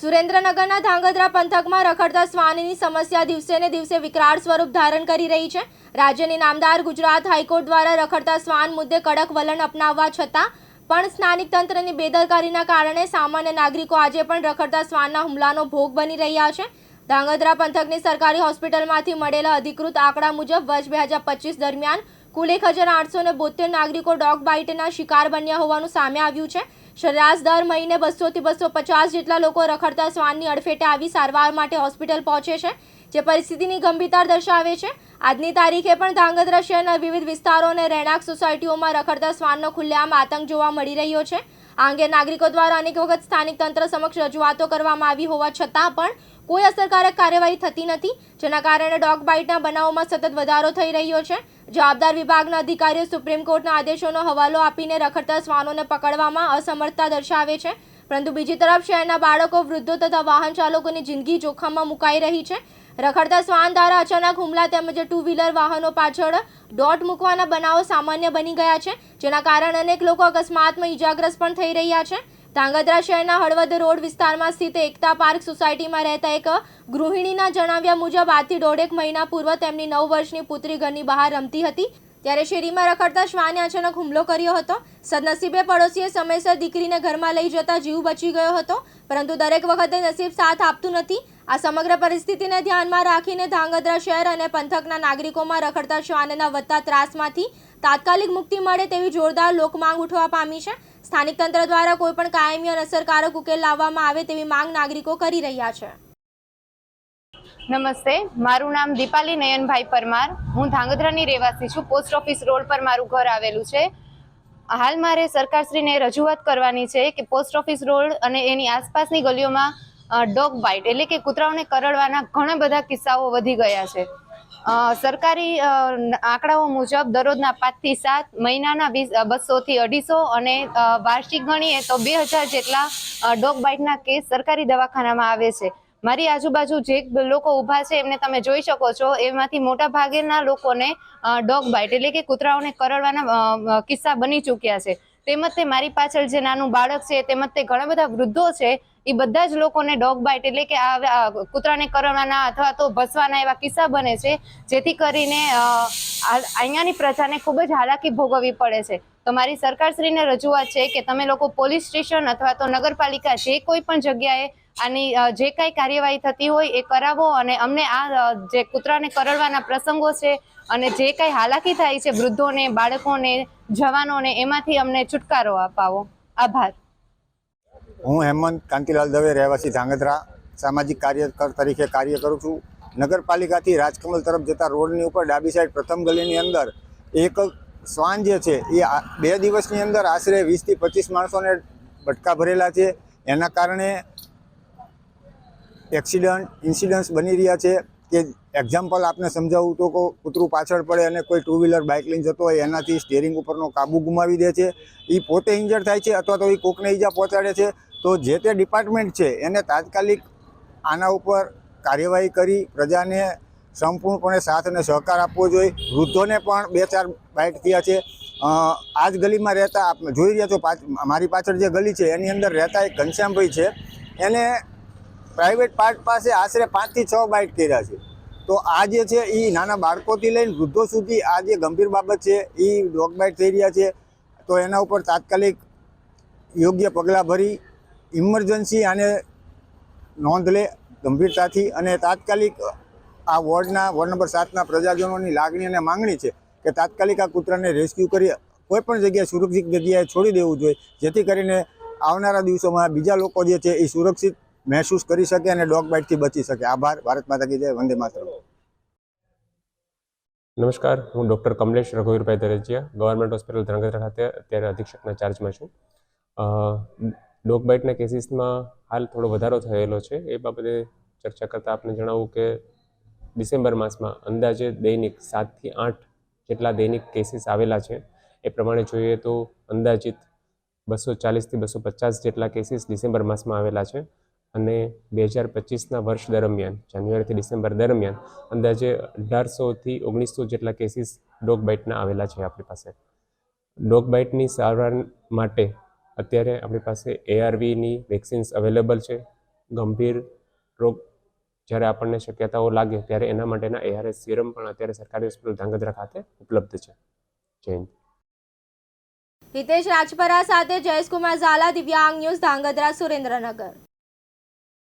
સુરેન્દ્રનગરના ધાંગધ્રા પંથકમાં રખડતા શ્વાનની સમસ્યા દિવસે ને દિવસે વિકરાળ સ્વરૂપ ધારણ કરી રહી છે. રાજ્યની નામદાર ગુજરાત હાઈકોર્ટ દ્વારા રખડતા શ્વાન મુદ્દે કડક વલણ અપનાવવા છતાં પણ સ્થાનિક તંત્રની બેદરકારીના કારણે સામાન્ય નાગરિકો આજે પણ રખડતા શ્વાનના હુમલાનો ભોગ બની રહ્યા છે. ધાંગધ્રા પંથકની સરકારી હોસ્પિટલમાંથી મળેલા અધિકૃત આંકડા મુજબ વર્ષ બે હજાર પચીસ દરમિયાન કુલ એક હજાર આઠસો ને બોતેર નાગરિકો ડોગ બાઇટના શિકાર બન્યા હોવાનું સામે આવ્યું છે. સરેરાશ દર મહિને બસોથી બસો પચાસ જેટલા લોકો રખડતા શ્વાનની અડફેટે આવી સારવાર માટે હોસ્પિટલ પહોંચે છે, જે પરિસ્થિતિની ગંભીરતા દર્શાવે છે. આજની તારીખે પણ ધાંગધ્રા શહેરના વિવિધ વિસ્તારો અને રહેણાંક સોસાયટીઓમાં રખડતા શ્વાનનો ખુલ્લેઆમ આતંક જોવા મળી રહ્યો છે. આ અંગે નાગરિકો દ્વારા અનેક વખત સ્થાનિક તંત્ર સમક્ષ રજૂઆતો કરવામાં આવી હોવા છતાં પણ કોઈ અસરકારક કાર્યવાહી થતી નથી, જેના કારણે ડોગ બાઇટના બનાવોમાં સતત વધારો થઈ રહ્યો છે. જવાબદાર વિભાગના અધિકારીઓ સુપ્રીમ કોર્ટના આદેશોનો હવાલો આપીને રખડતા શ્વાનોને પકડવામાં અસમર્થતા દર્શાવે છે. પરંતુ બીજી તરફ શહેરના બાળકો, વૃદ્ધો તથા વાહન ચાલકોની જિંદગી જોખમમાં મુકાઈ રહી છે. રખડતા શ્વાન દ્વારા અચાનક હુમલા તેમજ ટુ વ્હીલર વાહનો પાછળ દોટ મૂકવાના બનાવો સામાન્ય બની ગયા છે, જેના કારણે અનેક લોકો અકસ્માતમાં ઈજાગ્રસ્ત પણ થઈ રહ્યા છે. ધાંગધ્રા શહેરના હળવદ રોડ વિસ્તારમાં સ્થિત એકતા પાર્ક સોસાયટીમાં રહેતા એક ગૃહિણીના જણાવ્યા મુજબ, આજથી દોઢેક મહિના પૂર્વ તેમની નવ વર્ષની પુત્રી ઘરની બહાર રમતી હતી. ત્યારે શેરીમાં રખડતા શ્વાને અચાનક હુમલો કર્યો હતો. સદનસીબે પડોશીએ સમયસર દીકરીને ઘરમાં લઈ જતા જીવ બચી ગયો હતો, પરંતુ દરેક વખતે નસીબ સાથ આપતું નથી. આ સમગ્ર પરિસ્થિતિને ધ્યાનમાં રાખીને ધ્રાંગધ્રા શહેર અને પંથકના નાગરિકોમાં રખડતા શ્વાનના વધતા ત્રાસમાંથી તાત્કાલિક મુક્તિ મળે તેવી જોરદાર લોકમાંગ ઉઠવા પામી છે. સ્થાનિક તંત્ર દ્વારા કોઈપણ કાયમી અને અસરકારક ઉકેલ લાવવામાં આવે તેવી માંગ નાગરિકો કરી રહ્યા છે. નમસ્તે, મારું નામ દીપાલી નયનભાઈ પરમાર. હું ધાંગધ્રાની રહેવાસી છું. પોસ્ટ ઓફિસ રોડ પર મારું ઘર આવેલું છે. હાલ મારે સરકારશ્રીને રજૂઆત કરવાની છે કે પોસ્ટ ઓફિસ રોડ અને એની આસપાસની ગલીઓમાં ડોગ બાઇટ એટલે કે કૂતરાઓને કરડવાના ઘણા બધા કિસ્સાઓ વધી ગયા છે. સરકારી આંકડાઓ મુજબ દરરોજના પાંચથી સાત, મહિનાના વીસ બસોથી અઢીસો અને વાર્ષિક ગણીએ તો બે હજાર જેટલા ડોગ બાઇટના કેસ સરકારી દવાખાનામાં આવે છે. મારી આજુબાજુ જે લોકો ઊભા છે એમને તમે જોઈ શકો છો, એમાંથી મોટા ભાગેના લોકોને ડોગ બાઇટ એટલે કે કૂતરાઓને કરડવાના કિસ્સા બની ચૂક્યા છે. તેમજ તે મારી પાછળ જે નાનું બાળક છે, તેમજ તે ઘણા બધા વૃદ્ધો છે, એ બધા જ લોકોને ડોગ બાઇટ એટલે કે આ કૂતરાને કરવાના અથવા તો ભસવાના એવા કિસ્સા બને છે, જેથી કરીને અહીંયાની પ્રજાને ખૂબ જ હાલાકી ભોગવવી પડે છે. તો મારી સરકારશ્રીને રજૂઆત છે કે તમે લોકો પોલીસ સ્ટેશન અથવા તો નગરપાલિકા જે કોઈ પણ જગ્યાએ આની જે કાંઈ કાર્યવાહી થતી હોય એ કરાવો અને અમને આ જે કૂતરાને કરડવાના પ્રસંગો છે અને જે કાંઈ હાલાકી થાય છે વૃદ્ધોને, બાળકોને જવાનોને એમાંથી અમને છુટકારો અપાવો. આભાર. હું હેમંત કાંતિલાલ દવે, રહેવાસી ધાંગધ્રા, સામાજિક કાર્યકર તરીકે કાર્ય કરું છું. નગરપાલિકાથી રાજકમલ તરફ જતા રોડની ઉપર ડાબી સાઈડ પ્રથમ ગલીની અંદર એક શ્વાન જે છે, એ બે દિવસની અંદર આશરે વીસથી પચીસ માણસોને બટકા ભરેલા છે. એના કારણે એક્સિડન્ટ, ઇન્સિડન્ટ્સ બની રહ્યા છે. કે એક્ઝામ્પલ આપને સમજાવું તો કો કૂતરું પાછળ પડે અને કોઈ ટુ વ્હીલર બાઇક લઈને જતો હોય, એનાથી સ્ટેરિંગ ઉપરનો કાબુ ગુમાવી દે છે. એ પોતે ઇન્જર થાય છે અથવા તો એ કોકને ઈજા પહોંચાડે છે. તો જે તે ડિપાર્ટમેન્ટ છે, એને તાત્કાલિક આના ઉપર કાર્યવાહી કરી, પ્રજાને સંપૂર્ણપણે સાથ અને સહકાર આપવો જોઈએ. વૃદ્ધોને પણ બે ચાર બાઇટ થયા છે. આ જ ગલીમાં રહેતા આપ જોઈ રહ્યા છો મારી પાછળ જે ગલી છે, એની અંદર રહેતા એક ઘનશ્યામભાઈ છે. એને પ્રાઇવેટ પાર્ટ પાસે આશરે પાંચથી છ બાઇટ કર્યા છે. તો આ જે છે એ નાના બાળકોથી લઈને વૃદ્ધો સુધી આ જે ગંભીર બાબત છે એ ડોગ બાઇટ થઈ રહ્યા છે. તો એના ઉપર તાત્કાલિક યોગ્ય પગલાં ભરી, ઇમરજન્સી આને નોંધ લે ગંભીરતાથી અને તાત્કાલિક આ વોર્ડના, વોર્ડ નંબર સાતના પ્રજાજનોની લાગણી અને માંગણી છે કે તાત્કાલિક આ કૂતરાને રેસ્ક્યુ કરી કોઈ પણ જગ્યાએ સુરક્ષિત જગ્યાએ છોડી દેવું જોઈએ. જેથી કરીને આવનારા દિવસોમાં બીજા લોકો જે છે એ સુરક્ષિત મહેસૂસ કરી શકે અને ડોગ બાઇટથી બચી શકે. આભાર. ભારત માતા કી જય. વંદે માતરમ. નમસ્કાર. હું ડૉક્ટર કમલેશ રઘુવીરભાઈ દરજિયા ગવર્મેન્ટ હોસ્પિટલ ધ્રાંગધ્રા ખાતે અત્યારે અધિક્ષકના ચાર્જમાં છું. ડોગ બાઇટના કેસીસમાં હાલ થોડો વધારો થયેલો છે. એ બાબતે ચર્ચા કરતાં આપને જણાવું કે ડિસેમ્બર માસમાં અંદાજે દૈનિક સાતથી આઠ જેટલા દૈનિક કેસીસ આવેલા છે. એ પ્રમાણે જોઈએ તો અંદાજિત બસો ચાલીસથી બસો પચાસ જેટલા કેસીસ ડિસેમ્બર માસમાં આવેલા છે. અને બે હજાર પચીસના વર્ષ દરમિયાન, જાન્યુઆરીથી ડિસેમ્બર દરમિયાન, અંદાજે અઢારસોથી ઓગણીસો જેટલા કેસીસ ડોગ બાઇટના આવેલા છે આપણી પાસે. ડોગ બાઇટની સારવાર માટે અત્યારે આપણી પાસે એઆરવીની વેક્સિન્સ અવેલેબલ છે. ગંભીર રોગ જ્યારે આપણને શક્યતાઓ લાગે ત્યારે એના માટેના એઆરએસ સિરમ પણ અત્યારે સરકારી હોસ્પિટલ ધાંગધ્રા ખાતે ઉપલબ્ધ છે. જય હિન્દ. હિતેશ રાજપરા સાથે જયેશકુમાર ઝાલા, દિવ્યાંગ ન્યૂઝ ધાંગધ્રા સુરેન્દ્રનગર.